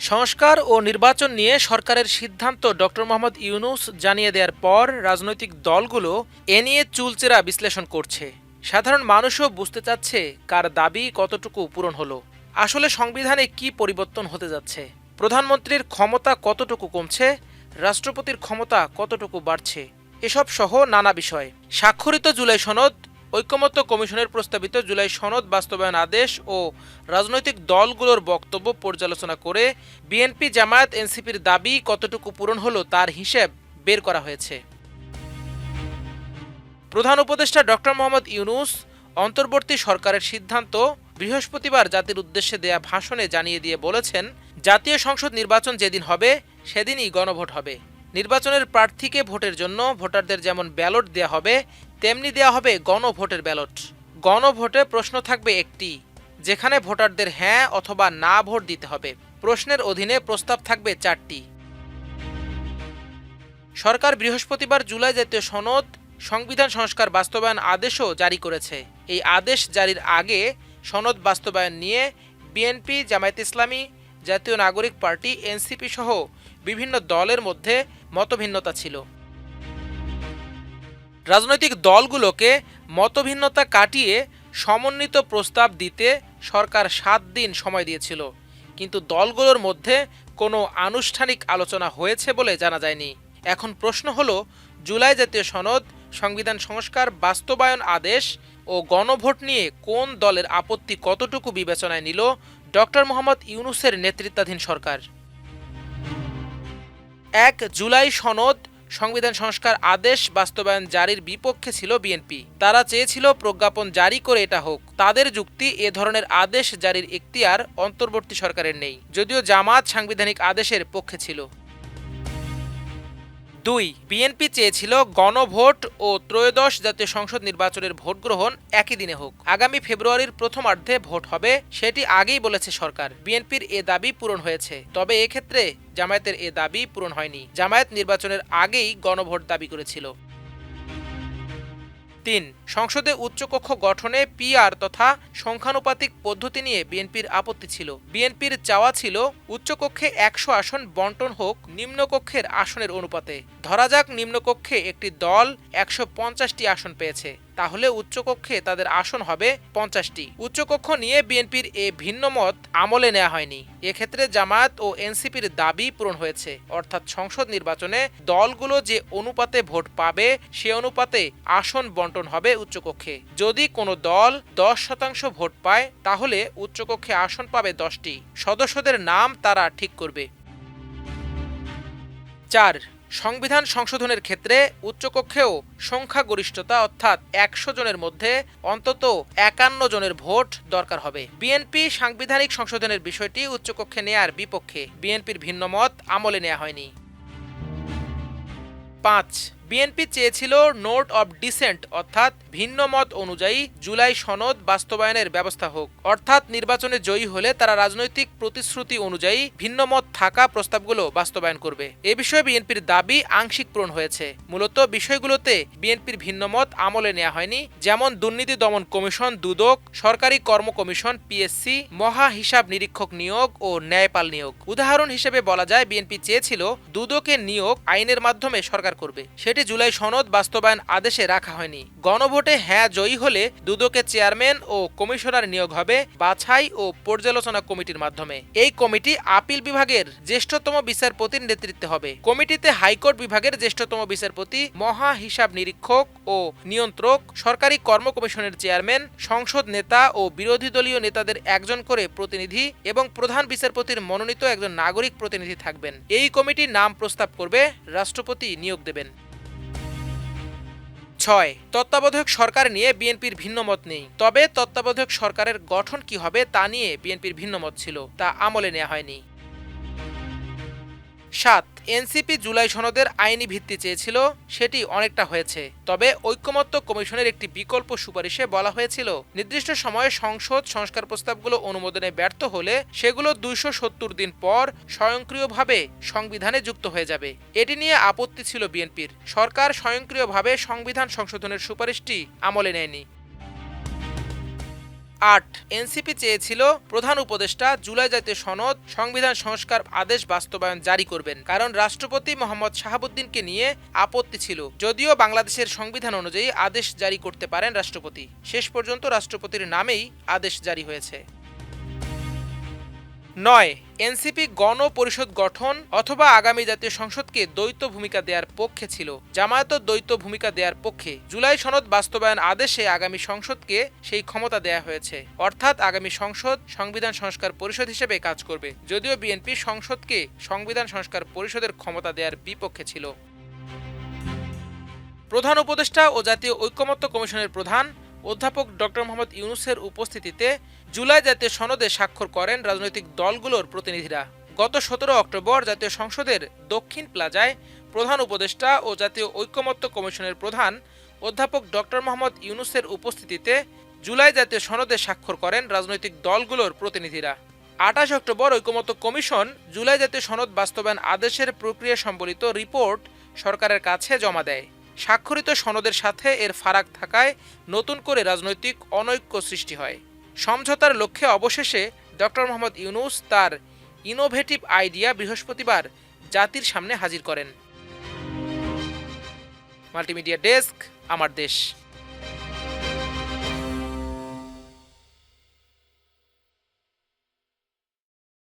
সংস্কার ও নির্বাচন নিয়ে সরকারের সিদ্ধান্ত ডক্টর মোহাম্মদ ইউনুস জানিয়ে দেওয়ার পর রাজনৈতিক দলগুলো এ নিয়ে চুলচেরা বিশ্লেষণ করছে। সাধারণ মানুষও বুঝতে চাচ্ছে কার দাবি কতটুকু পূরণ হলো। আসলে সংবিধানে কি পরিবর্তন হতে যাচ্ছে? প্রধানমন্ত্রীর ক্ষমতা কতটুকু কমছে? রাষ্ট্রপতির ক্ষমতা কতটুকু বাড়ছে? এসব সহ নানা বিষয়। স্বাক্ষরিত জুলাই সনদ ঐকমত্য কমিশনের প্রস্তাবিত জুলাই সনদ বাস্তবায়ন আদেশ ও রাজনৈতিক দলগুলোর বক্তব্য পর্যালোচনা করে বিএনপি জামায়াত এনসিপির দাবি কতটুকু পূরণ হলো তার হিসেব বের করা হয়েছে। প্রধান উপদেষ্টা ডক্টর মোহাম্মদ ইউনুস অন্তর্বর্তী সরকারের সিদ্ধান্ত বৃহস্পতিবার জাতির উদ্দেশ্যে দেয়া ভাষণে জানিয়ে দিয়ে বলেছেন, জাতীয় সংসদ নির্বাচন যেদিন হবে, সেদিনই গণভোট হবে। নির্বাচনের প্রার্থীকে ভোটের জন্য ভোটারদের যেমন ব্যালট দেয়া হবে তেমনি দেয়া হবে গণভোটের ব্যালট। গণভোটে প্রশ্ন থাকবে একটি, যেখানে ভোটারদের হ্যাঁ অথবা না ভোট দিতে হবে। প্রশ্নের অধীনে প্রস্তাব থাকবে চারটি। সরকার বৃহস্পতিবার জুলাই জাতীয় সনদ, সংবিধান সংস্কার বাস্তবায়ন আদেশও জারি করেছে। এই আদেশ জারির আগে সনদ বাস্তবায়ন নিয়ে বিএনপি, জামায়াত ইসলামী, জাতীয় নাগরিক পার্টি, এনসিপি সহ বিভিন্ন দলের মধ্যে মতভিন্নতা ছিল। রাজনৈতিক দলগুলোকে মতভিন্নতা কাটিয়ে সমন্বিত প্রস্তাব দিতে সরকার সাত দিন সময় দিয়েছিল। কিন্তু দলগুলোর মধ্যে কোনো আনুষ্ঠানিক আলোচনা হয়েছে বলে জানা যায়নি। এখন প্রশ্ন হলো, জুলাই জাতীয় সনদ, সংবিধান সংস্কার, বাস্তবায়ন আদেশ ও গণভোট নিয়ে কোন দলের আপত্তি কতটুকু বিবেচনায় নিল ডক্টর মোহাম্মদ ইউনুসের নেতৃত্বাধীন সরকার? এক জুলাই সনদ সংবিধান সংস্কার আদেশ বাস্তবায়ন জারির বিপক্ষে ছিল বিএনপি। তারা চেয়েছিল প্রজ্ঞাপন জারি করে এটা হোক। তাদের যুক্তি এ ধরনের আদেশ জারির এখতিয়ার অন্তর্বর্তী সরকারের নেই, যদিও জামাত সাংবিধানিক আদেশের পক্ষে ছিল। দুই, বিএনপি চেয়েছিল গণভোট ও ত্রয়োদশ জাতীয় সংসদ নির্বাচনের ভোট গ্রহণ একই দিনে হোক। আগামী ফেব্রুয়ারির প্রথমার্ধে ভোট হবে, সেটি আগেই বলেছে সরকার। বিএনপির এ দাবি পূরণ হয়েছে। তবে এক্ষেত্রে জামায়াতের এ দাবি পূরণ হয়নি। জামায়াত নির্বাচনের আগেই গণভোট দাবি করেছিল। তিন। সংসদে উচ্চকক্ষ গঠনে পিআর তথা সংখ্যানুপাতিক পদ্ধতি নিয়ে বিএনপির আপত্তি ছিল। বিএনপির চাওয়া ছিল উচ্চকক্ষে একশো আসন বন্টন হোক নিম্নকক্ষের আসনের অনুপাতে। ধরা যাক নিম্নকক্ষে একটি দল একশো পঞ্চাশটি আসন পেয়েছে। তাহলে উচ্চকক্ষে তাদের আসন হবে পঞ্চাশটি। উচ্চকক্ষ নিয়ে বিএনপির এ ভিন্ন মত আমলে নেওয়া হয়নি। এক্ষেত্রে জামায়াত ও এনসিপির দাবি পূরণ হয়েছে। অর্থাৎ সংসদ নির্বাচনে দলগুলো যে অনুপাতে ভোট পাবে, সে অনুপাতে আসন বন্টন হবে উচ্চকক্ষে। যদি কোনো দল দশ শতাংশ ভোট পায়, তাহলে উচ্চকক্ষে আসন পাবে দশটি। সদস্যদের নাম তারা ঠিক করবে। চার সংবিধান সংশোধনের ক্ষেত্রে উচ্চকক্ষেও সংখ্যাগরিষ্ঠতা অর্থাৎ একশো জনের মধ্যে অন্তত একান্ন জনের ভোট দরকার হবে। বিএনপি সাংবিধানিক সংশোধনের বিষয়টি উচ্চকক্ষে নেয়ার বিপক্ষে বিএনপির ভিন্নমত আমলে নেওয়া হয়নি। পাঁচ বিএনপি চেয়েছিল নোট অব ডিসেন্ট, অর্থাৎ ভিন্ন মত অনুযায়ী জুলাই সনদ বাস্তবায়নের ব্যবস্থা হোক। অর্থাৎ নির্বাচনে জয়ী হলে তারা রাজনৈতিক প্রতিশ্রুতি অনুযায়ী ভিন্ন মত থাকা প্রস্তাবগুলো বাস্তবায়ন করবে। এ বিষয়ে বিএনপির দাবি আংশিক পূরণ হয়েছে। মূলত বিষয়গুলোতে বিএনপির ভিন্ন মত আমলে নেওয়া হয়নি, যেমন দুর্নীতি দমন কমিশন, দুদক, সরকারি কর্ম কমিশন, পিএসসি, মহা হিসাব নিরীক্ষক নিয়োগ ও ন্যায়পাল নিয়োগ। উদাহরণ হিসেবে বলা যায়, বিএনপি চেয়েছিল দুদকের নিয়োগ আইনের মাধ্যমে সরকার করবে। সেটি জুলাই সনদ বাস্তবায়ন আদেশে রাখা হয়নি। গণভোটে হ্যাঁ জয়ী হলে দুদকের চেয়ারম্যান ও কমিশনার নিয়োগ হবে বাছাই ও পর্যালোচনা কমিটির মাধ্যমে। এই কমিটি আপিল বিভাগের জ্যেষ্ঠতম বিচারপতির নেতৃত্বে হবে। কমিটিতে হাইকোর্ট বিভাগের জ্যেষ্ঠতম বিচারপতি, মহা হিসাব নিরীক্ষক ও নিয়ন্ত্রক, সরকারি কর্ম কমিশনের চেয়ারম্যান, সংসদ নেতা ও বিরোধী দলীয় নেতাদের একজন করে প্রতিনিধি এবং প্রধান বিচারপতির মনোনীত একজন নাগরিক প্রতিনিধি থাকবেন। এই কমিটির নাম প্রস্তাব করবে রাষ্ট্রপতি নিয়োগ দেবেন। ছয়। তত্ত্বাবধায়ক সরকার নিয়ে বিএনপির ভিন্ন মত নেই। তবে তত্ত্বাবধায়ক সরকারের গঠন কি হবে তা নিয়ে বিএনপির ভিন্ন মত ছিল, তা আমলে নেওয়া হয়নি। সাত, এনসিপি জুলাই সনদের আইনি ভিত্তি চেয়েছিল, সেটি অনেকটা হয়েছে। তবে ঐক্যমত্য কমিশনের একটি বিকল্প সুপারিশে বলা হয়েছিল, নির্দিষ্ট সময়ে সংসদ সংস্কার প্রস্তাবগুলো অনুমোদনে ব্যর্থ হলে সেগুলো দুইশো সত্তর দিন পর স্বয়ংক্রিয়ভাবে সংবিধানে যুক্ত হয়ে যাবে। এটি নিয়ে আপত্তি ছিল বিএনপির। সরকার স্বয়ংক্রিয়ভাবে সংবিধান সংশোধনের সুপারিশটি আমলে নেয়নি। আট। এনসিপি চেয়েছিল প্রধান উপদেষ্টা জুলাই জাতীয় সনদ, সংবিধান সংস্কার আদেশ বাস্তবায়ন জারি করবেন। কারণ রাষ্ট্রপতি মোহাম্মদ শাহাবুদ্দিনকে নিয়ে আপত্তি ছিল। যদিও বাংলাদেশের সংবিধান অনুযায়ী আদেশ জারি করতে পারেন রাষ্ট্রপতি। শেষ পর্যন্ত রাষ্ট্রপতির নামেই আদেশ জারি হয়েছে। নয়, এনসিপি গণপরিষদ গঠন অথবা আগামী জাতীয় সংসদকে দ্বৈত ভূমিকা দেওয়ার পক্ষে ছিল। জামায়াত দ্বৈত ভূমিকা দেওয়ার পক্ষে জুলাই সনদ বাস্তবায়ন আদেশে আগামী সংসদকে সেই ক্ষমতা দেয়া হয়েছে। অর্থাৎ আগামী সংসদ সংবিধান সংস্কার পরিষদ হিসেবে কাজ করবে, যদিও বিএনপি সংসদকে সংবিধান সংস্কার পরিষদের ক্ষমতা দেওয়ার বিপক্ষে ছিল। প্রধান উপদেষ্টা ও জাতীয় ঐক্যমত্য কমিশনের প্রধান অধ্যাপক ডক্টর মোহাম্মদ ইউনুসের উপস্থিতিতে জুলাই জাতীয় সনদে স্বাক্ষর করেন রাজনৈতিক দলগুলোর প্রতিনিধিরা। গত সতেরো অক্টোবর জাতীয় সংসদের দক্ষিণ প্লাজায় প্রধান উপদেষ্টা ও জাতীয় ঐক্যমত্য কমিশনের প্রধান অধ্যাপক ডক্টর মোহাম্মদ ইউনুসের উপস্থিতিতে জুলাই জাতীয় সনদে স্বাক্ষর করেন রাজনৈতিক দলগুলোর প্রতিনিধিরা। আঠাশ অক্টোবর ঐক্যমত্য কমিশন জুলাই জাতীয় সনদ বাস্তবায়ন আদেশের প্রক্রিয়া সম্বলিত রিপোর্ট সরকারের কাছে জমা দেয়। স্বাক্ষরিত সনদের সাথে এর ফারাক থাকায় নতুন করে রাজনৈতিক অনৈক্য সৃষ্টি হয়। সমঝোতার লক্ষ্যে অবশেষে ডক্টর মোহাম্মদ ইউনুস তার ইনোভেটিভ আইডিয়া বৃহস্পতিবার জাতির সামনে হাজির করেন। মাল্টিমিডিয়া ডেস্ক, আমার দেশ।